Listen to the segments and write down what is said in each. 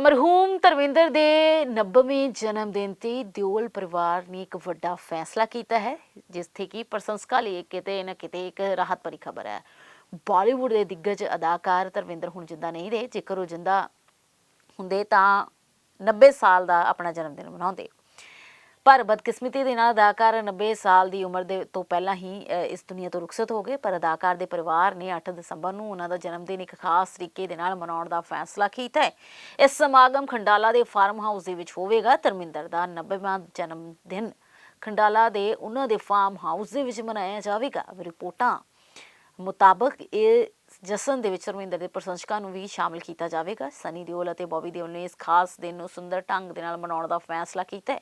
ਮਰਹੂਮ ਧਰਮਿੰਦਰ ਦੇ 90ਵੇਂ ਜਨਮ ਦਿਨ ਤੇ ਦਿਓਲ ਪਰਿਵਾਰ ਨੇ ਇੱਕ ਵੱਡਾ ਫੈਸਲਾ ਕੀਤਾ ਹੈ ਜਿਸ ਕਿ ਪ੍ਰਸ਼ੰਸਕਾਂ ਲਈ ਕਿਤੇ ਨਾ ਕਿਤੇ ਇੱਕ ਰਾਹਤ ਭਰੀ ਖਬਰ ਹੈ। ਬਾਲੀਵੁੱਡ ਦੇ ਦਿੱਗਜ ਅਦਾਕਾਰ ਧਰਮਿੰਦਰ ਹੁਣ ਜਿੰਦਾ ਨਹੀਂ ਰਹੇ, ਜੇਕਰ ਉਹ ਜਿੰਦਾ ਹੁੰਦੇ ਤਾਂ 90 ਸਾਲ ਦਾ ਆਪਣਾ ਜਨਮ ਦਿਨ ਮਨਾਉਂਦੇ। ਪਰ ਬਦਕਿਸਮਤੀ ਦੇ ਨਾਲ ਅਦਾਕਾਰ 90 ਸਾਲ ਦੀ ਉਮਰ ਦੇ ਤੋਂ ਪਹਿਲਾਂ ਹੀ ਇਸ ਦੁਨੀਆ ਤੋਂ ਰੁਖਸਤ ਹੋ ਗਏ। ਪਰ ਅਦਾਕਾਰ ਦੇ ਪਰਿਵਾਰ ਨੇ 8 ਦਸੰਬਰ ਨੂੰ ਉਹਨਾਂ ਦਾ ਜਨਮ ਦਿਨ ਇੱਕ ਖਾਸ ਤਰੀਕੇ ਦੇ ਨਾਲ ਮਨਾਉਣ ਦਾ ਫੈਸਲਾ ਕੀਤਾ ਹੈ। ਇਸ ਸਮਾਗਮ ਖੰਡਾਲਾ ਦੇ ਫਾਰਮ ਹਾਊਸ ਦੇ ਵਿੱਚ ਹੋਵੇਗਾ। ਧਰਮਿੰਦਰ ਦਾ 90ਵਾਂ ਜਨਮ ਦਿਨ ਖੰਡਾਲਾ ਦੇ ਉਹਨਾਂ ਦੇ ਫਾਰਮ ਹਾਊਸ ਦੇ ਵਿੱਚ ਮਨਾਇਆ ਜਾਵੇਗਾ। ਰਿਪੋਰਟਾਂ ਮੁਤਾਬਕ ਇਹ ਜਸ਼ਨ ਦੇ ਵਿੱਚ ਧਰਮਿੰਦਰ ਦੇ ਪ੍ਰਸ਼ੰਸਕਾਂ ਨੂੰ ਵੀ ਸ਼ਾਮਿਲ ਕੀਤਾ ਜਾਵੇਗਾ। ਸਨੀ ਦਿਓਲ ਅਤੇ ਬੌਬੀ ਦਿਓਲ ਨੇ ਇਸ ਖਾਸ ਦਿਨ ਨੂੰ ਸੁੰਦਰ ਢੰਗ ਦੇ ਨਾਲ ਮਨਾਉਣ ਦਾ ਫੈਸਲਾ ਕੀਤਾ ਹੈ।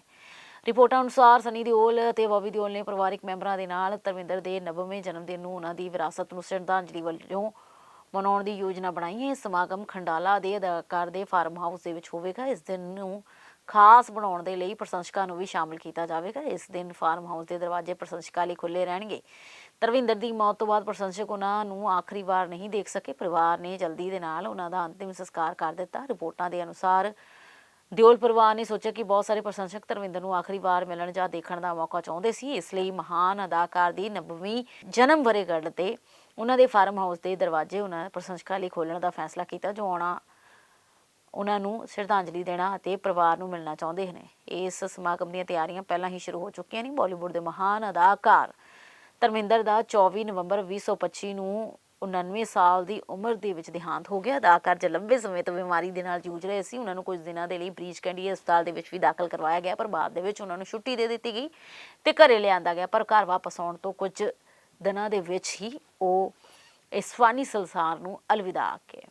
ਰਿਪੋਰਟਾਂ ਅਨੁਸਾਰ ਸਨੀ ਦਿਓਲ ਅਤੇ ਬੌਬੀ ਦਿਓਲ ਨੇ ਪਰਿਵਾਰਕ ਮੈਂਬਰਾਂ ਦੇ ਨਾਲ ਧਰਮਿੰਦਰ ਦੇ 90ਵੇਂ ਜਨਮ ਦਿਨ ਨੂੰ ਉਹਨਾਂ ਦੀ ਵਿਰਾਸਤ ਨੂੰ ਸ਼ਰਧਾਂਜਲੀ ਵਜੋਂ ਮਨਾਉਣ ਦੀ ਯੋਜਨਾ ਬਣਾਈ ਹੈ। ਇਹ ਸਮਾਗਮ ਖੰਡਾਲਾ ਦੇ ਅਦਾਕਾਰ ਦੇ ਫਾਰਮ ਹਾਊਸ ਦੇ ਵਿੱਚ ਹੋਵੇਗਾ। ਇਸ ਦਿਨ ਨੂੰ ਖਾਸ ਬਣਾਉਣ ਦੇ ਲਈ ਪ੍ਰਸ਼ੰਸਕਾਂ ਨੂੰ ਵੀ ਸ਼ਾਮਲ ਕੀਤਾ ਜਾਵੇਗਾ। ਇਸ ਦਿਨ ਫਾਰਮ ਹਾਊਸ ਦੇ ਦਰਵਾਜ਼ੇ ਪ੍ਰਸ਼ੰਸਕਾਂ ਲਈ ਖੁੱਲੇ ਰਹਿਣਗੇ। ਧਰਮਿੰਦਰ ਦੀ ਮੌਤ ਤੋਂ ਬਾਅਦ ਪ੍ਰਸ਼ੰਸਕ ਉਹਨਾਂ ਨੂੰ ਆਖਰੀ ਵਾਰ ਨਹੀਂ ਦੇਖ ਸਕੇ। ਪਰਿਵਾਰ ਨੇ ਜਲਦੀ ਦੇ ਨਾਲ ਉਹਨਾਂ ਦਾ ਅੰਤਿਮ ਸੰਸਕਾਰ ਕਰ ਦਿੱਤਾ। ਰਿਪੋਰਟਾਂ ਦੇ ਅਨੁਸਾਰ ਦਿਓਲ ਪਰਿਵਾਰ ਨੇ ਸੋਚਿਆ ਕਿ ਬਹੁਤ ਸਾਰੇ ਪ੍ਰਸ਼ੰਸਕ ਧਰਮਿੰਦਰ ਨੂੰ ਆਖਰੀ ਵਾਰ ਮਿਲਣ ਜਾਂ ਦੇਖਣ ਦਾ ਮੌਕਾ ਚਾਹੁੰਦੇ ਸੀ, ਇਸ ਲਈ ਮਹਾਨ ਅਦਾਕਾਰ ਦੀ 90ਵੀਂ ਜਨਮ ਵਰ੍ਹੇਗੰਢ ਤੇ ਉਹਨਾਂ ਦੇ ਫਾਰਮ ਹਾਊਸ ਦੇ ਦਰਵਾਜ਼ੇ ਉਹਨਾਂ ਪ੍ਰਸ਼ੰਸਕਾਂ ਲਈ ਖੋਲਣ ਦਾ ਫੈਸਲਾ ਕੀਤਾ, ਜੋ ਆਉਣਾ ਉਹਨਾਂ ਨੂੰ ਸ਼ਰਧਾਂਜਲੀ ਦੇਣਾ ਅਤੇ ਪਰਿਵਾਰ ਨੂੰ ਮਿਲਣਾ ਚਾਹੁੰਦੇ ਨੇ। ਇਸ ਸਮਾਗਮ ਦੀਆਂ ਤਿਆਰੀਆਂ ਪਹਿਲਾਂ ਹੀ ਸ਼ੁਰੂ ਹੋ ਚੁੱਕੀਆਂ ਨੇ। ਬਾਲੀਵੁੱਡ ਦੇ ਮਹਾਨ ਅਦਾਕਾਰ ਧਰਮਿੰਦਰ ਦਾ 24 ਨਵੰਬਰ 2025 ਨੂੰ 99 ਸਾਲ ਦੀ ਉਮਰ ਦੇ ਵਿੱਚ ਦੇਹਾਂਤ ਹੋ ਗਿਆ। ਅਦਾਕਾਰ ਜੋ ਲੰਬੇ ਸਮੇਂ ਤੋਂ ਬਿਮਾਰੀ ਦੇ ਨਾਲ ਜੂਝ ਰਹੇ ਸੀ ਉਹਨਾਂ ਨੂੰ ਕੁਝ ਦਿਨਾਂ ਦੇ ਲਈ ਬ੍ਰੀਚ ਕੈਂਡੀ ਹਸਪਤਾਲ ਦੇ ਵਿੱਚ ਵੀ ਦਾਖਲ ਕਰਵਾਇਆ ਗਿਆ, ਪਰ ਬਾਅਦ ਦੇ ਵਿੱਚ ਉਹਨਾਂ ਨੂੰ ਛੁੱਟੀ ਦੇ ਦਿੱਤੀ ਗਈ ਤੇ ਘਰੇ ਲਿਆਂਦਾ ਗਿਆ। ਪਰ ਘਰ ਵਾਪਸ ਆਉਣ ਤੋਂ ਕੁਝ ਦਿਨਾਂ ਦੇ ਵਿੱਚ ਹੀ ਉਹ ਇਸ ਫਾਨੀ ਸੰਸਾਰ ਨੂੰ ਅਲਵਿਦਾ ਆਖਿਆ